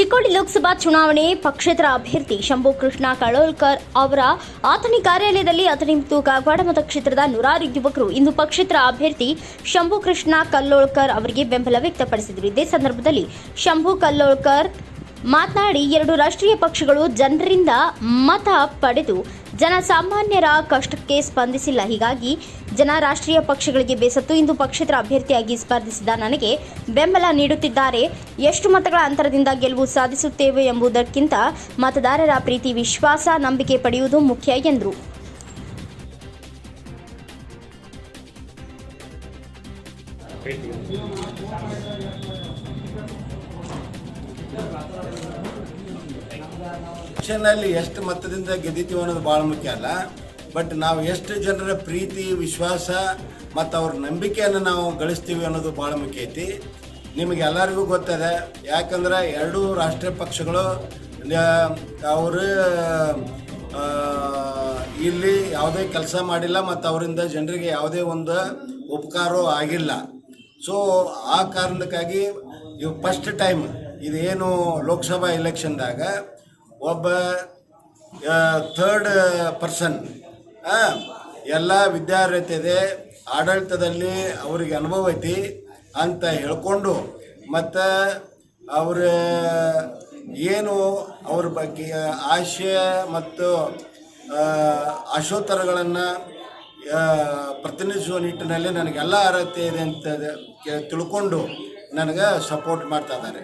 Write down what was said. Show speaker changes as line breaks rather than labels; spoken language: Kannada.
ಚಿಕ್ಕೋಡಿ ಲೋಕಸಭಾ ಚುನಾವಣೆ ಪಕ್ಷೇತರ ಅಭ್ಯರ್ಥಿ ಶಂಭು ಕೃಷ್ಣ ಕಳೋಲ್ಕರ್ ಅವರ ಆತನಿ ಕಾರ್ಯಾಲಯದಲ್ಲಿ ಅಥಣಿ ಮತ್ತು ಕಾಗವಾಡ ಮತಕ್ಷೇತ್ರದ ನೂರಾರು ಯುವಕರು. ಇಂದು ಪಕ್ಷೇತರ ಅಭ್ಯರ್ಥಿ ಶಂಭು ಕೃಷ್ಣ ಕಲ್ಲೋಳ್ಕರ್ ಅವರಿಗೆ ಬೆಂಬಲ ವ್ಯಕ್ತಪಡಿಸಿದರು. ಇದೇ ಸಂದರ್ಭದಲ್ಲಿ ಶಂಭು ಕಲ್ಲೋಳ್ಕರ್ ಮಾತನಾಡಿ, ಎರಡು ರಾಷ್ಟ್ರೀಯ ಪಕ್ಷಗಳು ಜನರಿಂದ ಮತ ಪಡೆದು ಜನಸಾಮಾನ್ಯರ ಕಷ್ಟಕ್ಕೆ ಸ್ಪಂದಿಸಿಲ್ಲ. ಹೀಗಾಗಿ ಜನ ರಾಷ್ಟ್ರೀಯ ಪಕ್ಷಗಳಿಗೆ ಬೇಸತ್ತು ಇಂದು ಪಕ್ಷೇತರ ಅಭ್ಯರ್ಥಿಯಾಗಿ ಸ್ಪರ್ಧಿಸಿದ ನನಗೆ ಬೆಂಬಲ ನೀಡುತ್ತಿದ್ದಾರೆ. ಎಷ್ಟು ಮತಗಳ ಅಂತರದಿಂದ ಗೆಲುವು ಸಾಧಿಸುತ್ತೇವೆ ಎಂಬುದಕ್ಕಿಂತ ಮತದಾರರ ಪ್ರೀತಿ, ವಿಶ್ವಾಸ, ನಂಬಿಕೆ ಪಡೆಯುವುದು ಮುಖ್ಯ ಎಂದರು.
ಎಲೆಕ್ಷನ್ನಲ್ಲಿ ಎಷ್ಟು ಮತದಿಂದ ಗೆದ್ದಿತೀವಿ ಅನ್ನೋದು ಭಾಳ ಮುಖ್ಯ ಅಲ್ಲ. ಬಟ್ ನಾವು ಎಷ್ಟು ಜನರ ಪ್ರೀತಿ, ವಿಶ್ವಾಸ ಮತ್ತು ಅವ್ರ ನಂಬಿಕೆಯನ್ನು ನಾವು ಗಳಿಸ್ತೀವಿ ಅನ್ನೋದು ಭಾಳ ಮುಖ್ಯ ಐತಿ. ನಿಮಗೆ ಎಲ್ಲರಿಗೂ ಗೊತ್ತದೆ, ಯಾಕಂದ್ರೆ ಎರಡೂ ರಾಷ್ಟ್ರೀಯ ಪಕ್ಷಗಳು ಅವರು ಇಲ್ಲಿ ಯಾವುದೇ ಕೆಲಸ ಮಾಡಿಲ್ಲ ಮತ್ತು ಅವರಿಂದ ಜನರಿಗೆ ಯಾವುದೇ ಒಂದು ಉಪಕಾರವೂ ಆಗಿಲ್ಲ. ಸೊ ಆ ಕಾರಣಕ್ಕಾಗಿ ಇವು ಫಸ್ಟ್ ಟೈಮ್ ಇದೇನು ಲೋಕಸಭಾ ಎಲೆಕ್ಷನ್ದಾಗ ಒಬ್ಬ ಥರ್ಡ್ ಪರ್ಸನ್ ಎಲ್ಲ ವಿದ್ಯಾರ್ಹತೆ ಆಡಳಿತದಲ್ಲಿ ಅವ್ರಿಗೆ ಅನುಭವ ಐತಿ ಅಂತ ಹೇಳ್ಕೊಂಡು ಮತ್ತು ಅವರ, ಏನು ಅವ್ರ ಬಗ್ಗೆ ಆಶಯ ಮತ್ತು ಆಶೋತ್ತರಗಳನ್ನು ಪ್ರತಿನಿಧಿಸುವ ನಿಟ್ಟಿನಲ್ಲಿ ನನಗೆಲ್ಲ ಅರ್ಹತೆ ಇದೆ ಅಂತ ತಿಳ್ಕೊಂಡು ನನಗೆ ಸಪೋರ್ಟ್ ಮಾಡ್ತಾ ಇದ್ದಾರೆ.